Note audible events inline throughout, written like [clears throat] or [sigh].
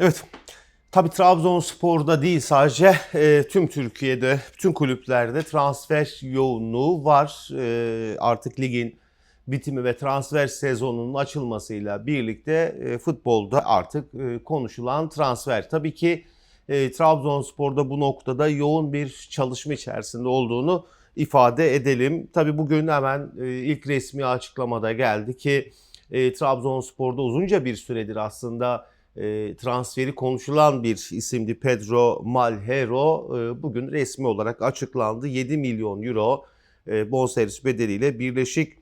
Evet. Tabii Trabzonspor'da değil sadece e, tüm Türkiye'de, bütün kulüplerde transfer yoğunluğu var. E, artık ligin bitimi ve transfer sezonunun açılmasıyla birlikte e, futbolda artık e, konuşulan transfer. Tabii ki e, Trabzonspor'da bu noktada yoğun bir çalışma içerisinde olduğunu ifade edelim. Tabii bugün hemen e, ilk resmi açıklamada geldi ki e, Trabzonspor'da uzunca bir süredir aslında e, transferi konuşulan bir isimdi Pedro Malhero. E, bugün resmi olarak açıklandı. 7 milyon euro e, bonservis bedeliyle Birleşik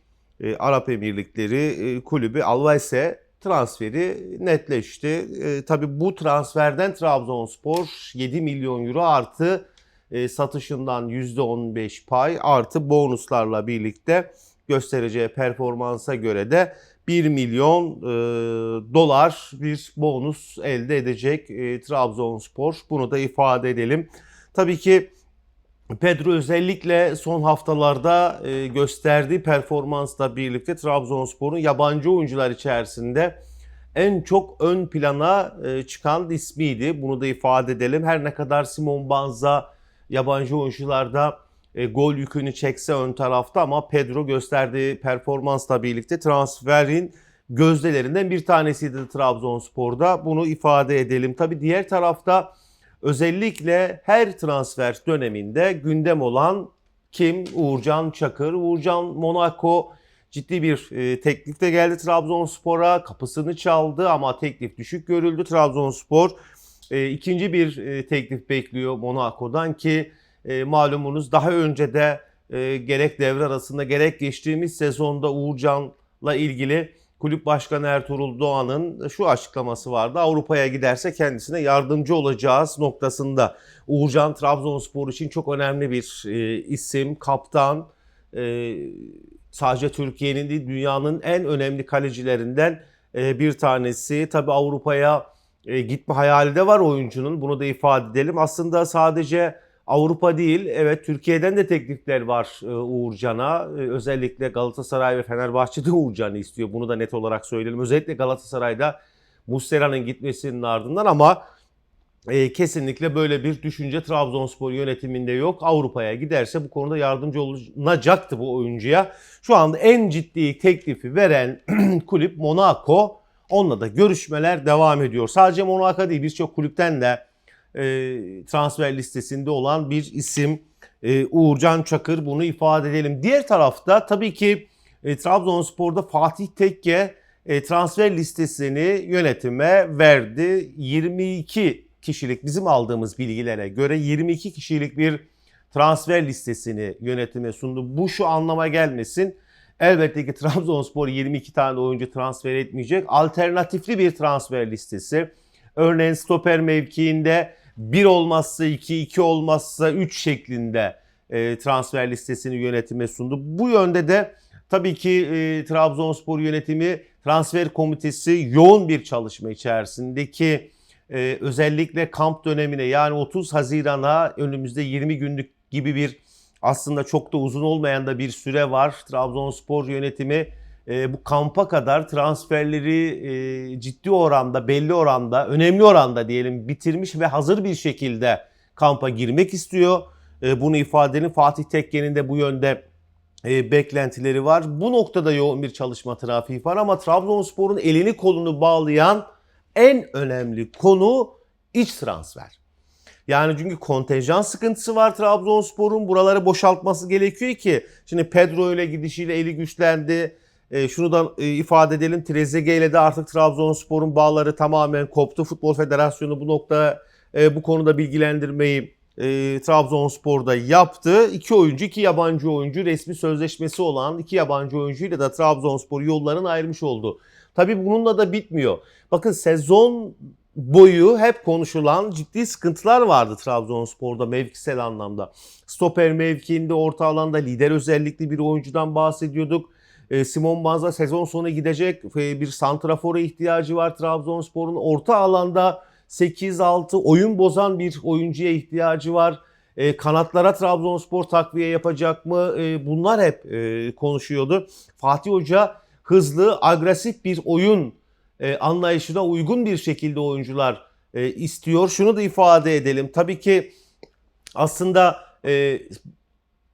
e, Arap Emirlikleri e, kulübü Alves'e transferi netleşti. E, tabii bu transferden Trabzonspor 7 milyon euro artı e, satışından %15 pay artı bonuslarla birlikte göstereceği performansa göre de 1 milyon e, dolar bir bonus elde edecek e, Trabzonspor. Bunu da ifade edelim. Tabii ki Pedro özellikle son haftalarda e, gösterdiği performansla birlikte Trabzonspor'un yabancı oyuncular içerisinde en çok ön plana e, çıkan ismiydi. Bunu da ifade edelim. Her ne kadar Simon Banza yabancı oyuncularda e, gol yükünü çekse ön tarafta ama Pedro gösterdiği performansla birlikte transferin gözdelerinden bir tanesiydi Trabzonspor'da. Bunu ifade edelim. Tabi diğer tarafta özellikle her transfer döneminde gündem olan kim? Uğurcan Çakır. Uğurcan Monaco ciddi bir e, teklifte geldi Trabzonspor'a. Kapısını çaldı ama teklif düşük görüldü. Trabzonspor e, ikinci bir e, teklif bekliyor Monaco'dan ki e, malumunuz daha önce de e, gerek devre arasında gerek geçtiğimiz sezonda Uğurcan'la ilgili kulüp başkanı Ertuğrul Doğan'ın şu açıklaması vardı. Avrupa'ya giderse kendisine yardımcı olacağız noktasında. Uğurcan Trabzonspor için çok önemli bir e, isim, kaptan. E, sadece Türkiye'nin değil dünyanın en önemli kalecilerinden e, bir tanesi. Tabi Avrupa'ya e, gitme hayali de var oyuncunun. Bunu da ifade edelim. Aslında sadece Avrupa değil, evet Türkiye'den de teklifler var e, Uğurcan'a. E, özellikle Galatasaray ve Fenerbahçe'de Uğurcan'ı istiyor. Bunu da net olarak söyleyelim. Özellikle Galatasaray'da Muslera'nın gitmesinin ardından ama e, kesinlikle böyle bir düşünce Trabzonspor yönetiminde yok. Avrupa'ya giderse bu konuda yardımcı olunacaktı bu oyuncuya. Şu anda en ciddi teklifi veren [clears throat] kulüp Monaco. Onunla da görüşmeler devam ediyor. Sadece Monaco değil birçok kulüpten de transfer listesinde olan bir isim e, Uğurcan Çakır bunu ifade edelim. Diğer tarafta tabii ki e, Trabzonspor'da Fatih Tekke e, transfer listesini yönetime verdi. 22 kişilik bizim aldığımız bilgilere göre 22 kişilik bir transfer listesini yönetime sundu. Bu şu anlama gelmesin. Elbette ki Trabzonspor 22 tane oyuncu transfer etmeyecek. Alternatifli bir transfer listesi. Örneğin stoper mevkiinde 1 olmazsa 2, 2 olmazsa 3 şeklinde e, transfer listesini yönetime sundu. Bu yönde de tabii ki e, Trabzonspor yönetimi transfer komitesi yoğun bir çalışma içerisindeki e, özellikle kamp dönemine yani 30 Haziran'a önümüzde 20 günlük gibi bir aslında çok da uzun olmayan da bir süre var. Trabzonspor yönetimi e, bu kampa kadar transferleri e, ciddi oranda, belli oranda, önemli oranda diyelim bitirmiş ve hazır bir şekilde kampa girmek istiyor. E, bunu ifade edelim. Fatih Tekke'nin de bu yönde e, beklentileri var. Bu noktada yoğun bir çalışma trafiği var ama Trabzonspor'un elini kolunu bağlayan en önemli konu iç transfer. Yani çünkü kontenjan sıkıntısı var Trabzonspor'un. Buraları boşaltması gerekiyor ki. Şimdi Pedro ile gidişiyle eli güçlendi. E, şunu da e, ifade edelim. Trezeguet ile de artık Trabzonspor'un bağları tamamen koptu. Futbol Federasyonu bu nokta e, bu konuda bilgilendirmeyi e, Trabzonspor'da yaptı. İki oyuncu, iki yabancı oyuncu resmi sözleşmesi olan iki yabancı oyuncuyla da Trabzonspor yolların ayrılmış oldu. Tabii bununla da bitmiyor. Bakın sezon boyu hep konuşulan ciddi sıkıntılar vardı Trabzonspor'da mevkisel anlamda. Stoper mevkiinde orta alanda lider özellikli bir oyuncudan bahsediyorduk. E, Simon Banza sezon sonu gidecek e, bir santrafora ihtiyacı var Trabzonspor'un. Orta alanda 8-6 oyun bozan bir oyuncuya ihtiyacı var. E, kanatlara Trabzonspor takviye yapacak mı? bunlar hep konuşuyordu. Fatih Hoca hızlı, agresif bir oyun anlayışına uygun bir şekilde oyuncular e, istiyor. Şunu da ifade edelim. Tabii ki aslında e,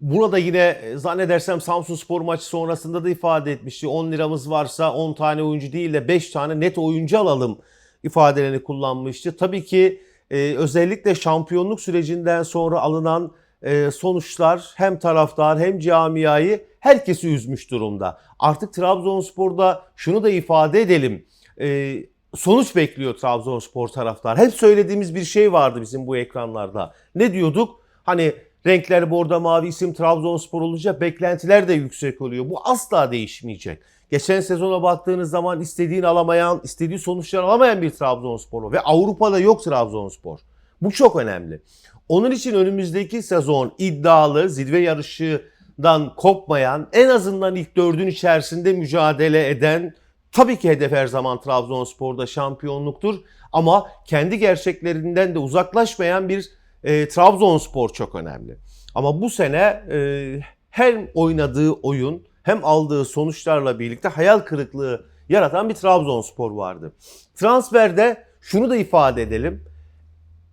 burada yine e, zannedersem Samsun Spor maçı sonrasında da ifade etmişti. 10 liramız varsa 10 tane oyuncu değil de 5 tane net oyuncu alalım ifadelerini kullanmıştı. Tabii ki e, özellikle şampiyonluk sürecinden sonra alınan e, sonuçlar hem taraftar hem camiayı herkesi üzmüş durumda. Artık Trabzonspor'da şunu da ifade edelim. E, sonuç bekliyor Trabzonspor taraftar. Hep söylediğimiz bir şey vardı bizim bu ekranlarda. Ne diyorduk? Hani renkler bordo mavi isim Trabzonspor olunca beklentiler de yüksek oluyor. Bu asla değişmeyecek. Geçen sezona baktığınız zaman istediğini alamayan, istediği sonuçları alamayan bir Trabzonspor ve Avrupa'da yok Trabzonspor. Bu çok önemli. Onun için önümüzdeki sezon iddialı, zirve yarışından kopmayan, en azından ilk dördün içerisinde mücadele eden, tabii ki hedef her zaman Trabzonspor'da şampiyonluktur. Ama kendi gerçeklerinden de uzaklaşmayan bir e, Trabzonspor çok önemli. Ama bu sene e, hem oynadığı oyun hem aldığı sonuçlarla birlikte hayal kırıklığı yaratan bir Trabzonspor vardı. Transferde şunu da ifade edelim.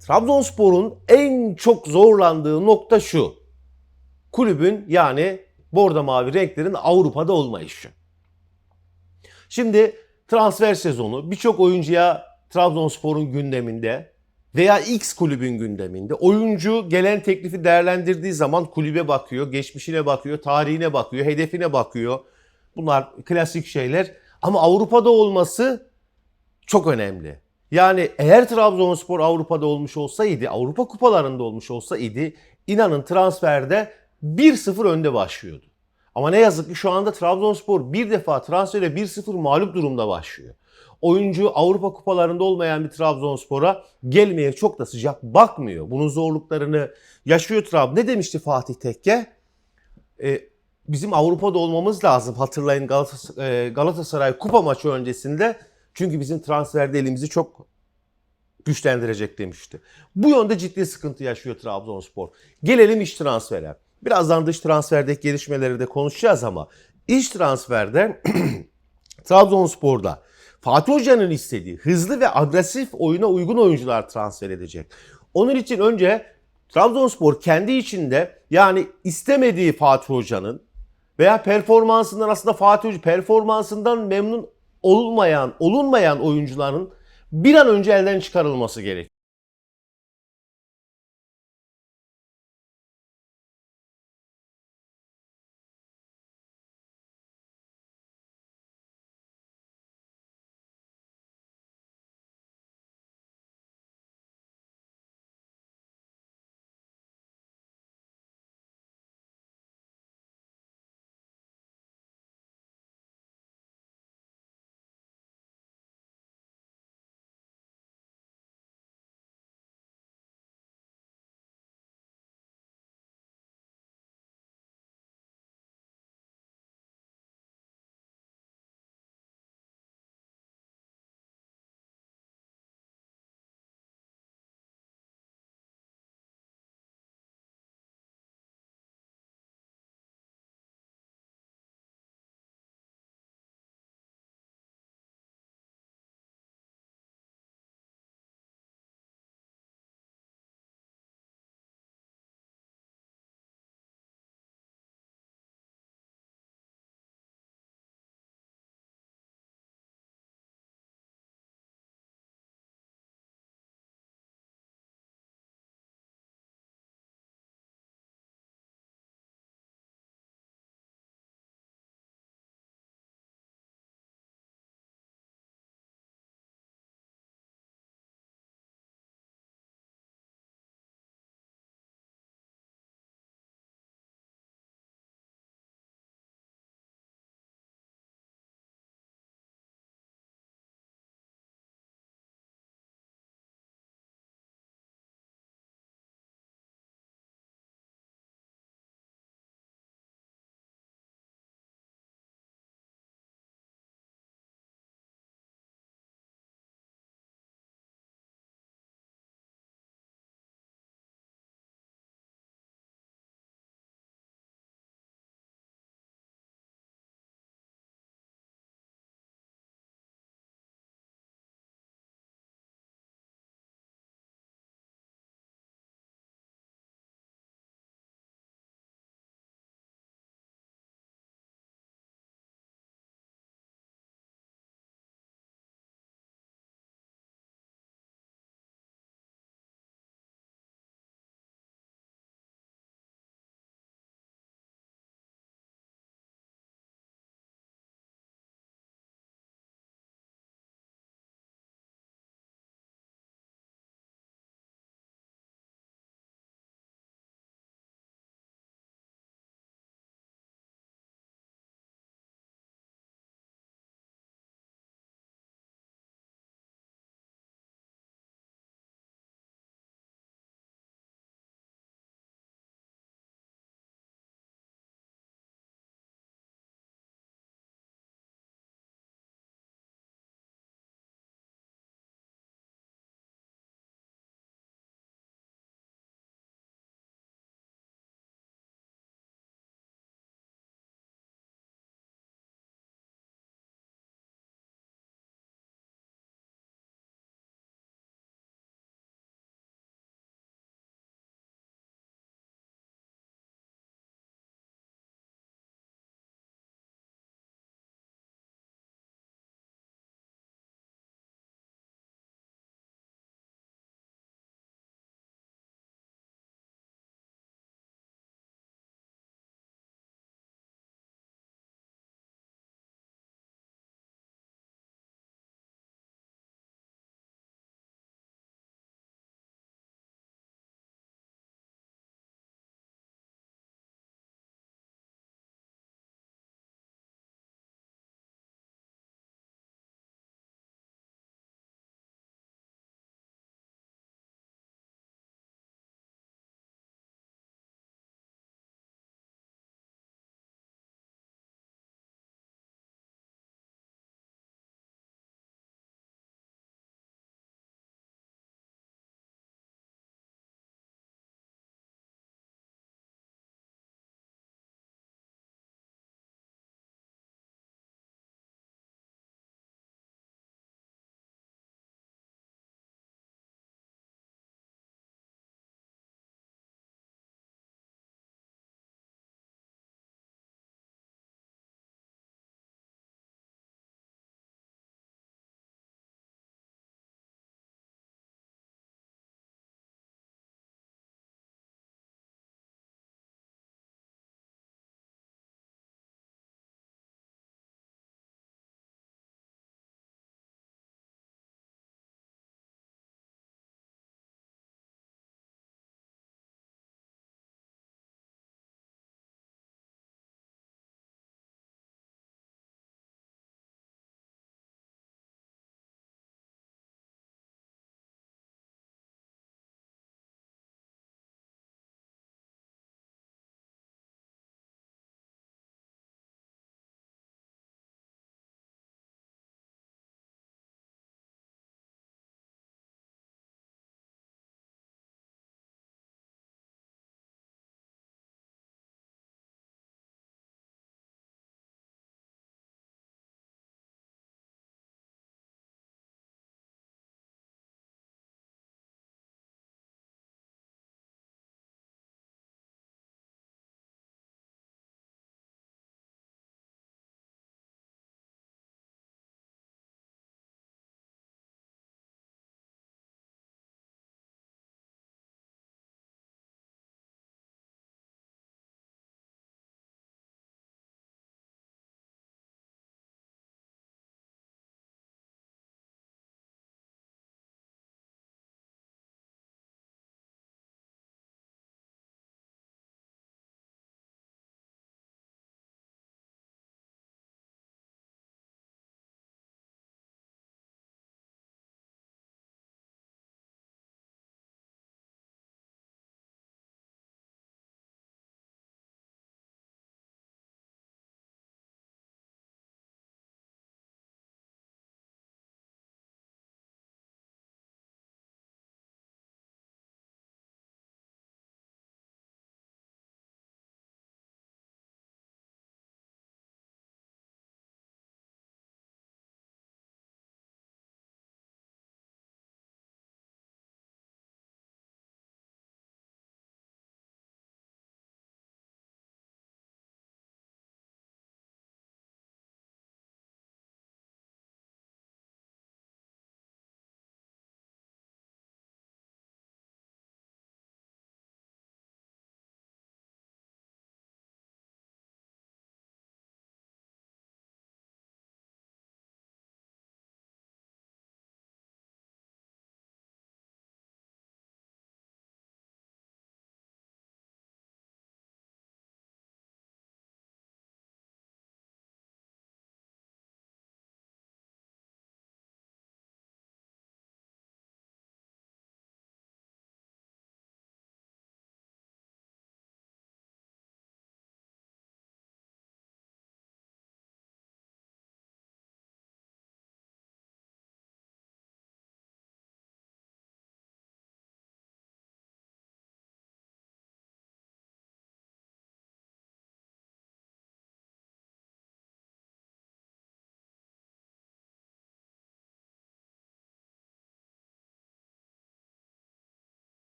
Trabzonspor'un en çok zorlandığı nokta şu. Kulübün yani bordo mavi renklerin Avrupa'da olmayışı. Şimdi transfer sezonu birçok oyuncuya Trabzonspor'un gündeminde veya X kulübün gündeminde. Oyuncu gelen teklifi değerlendirdiği zaman kulübe bakıyor, geçmişine bakıyor, tarihine bakıyor, hedefine bakıyor. Bunlar klasik şeyler. Ama Avrupa'da olması çok önemli. Yani eğer Trabzonspor Avrupa'da olmuş olsaydı, Avrupa kupalarında olmuş olsaydı inanın transferde 1-0 önde başlıyordu. Ama ne yazık ki şu anda Trabzonspor bir defa transfere 1-0 mağlup durumda başlıyor. Oyuncu Avrupa kupalarında olmayan bir Trabzonspor'a gelmeye çok da sıcak bakmıyor. Bunun zorluklarını yaşıyor Trabzon. Ne demişti Fatih Tekke? Ee, bizim Avrupa'da olmamız lazım. Hatırlayın Galatas- e, Galatasaray kupa maçı öncesinde. Çünkü bizim transferde elimizi çok güçlendirecek demişti. Bu yönde ciddi sıkıntı yaşıyor Trabzonspor. Gelelim iç transfere. Birazdan dış transferdeki gelişmeleri de konuşacağız ama iç transferde [clears throat] Trabzonspor'da Fatih Hoca'nın istediği hızlı ve agresif oyuna uygun oyuncular transfer edecek. Onun için önce Trabzonspor kendi içinde yani istemediği Fatih Hoca'nın veya performansından aslında Fatih Hoca performansından memnun olmayan, olunmayan oyuncuların bir an önce elden çıkarılması gerek.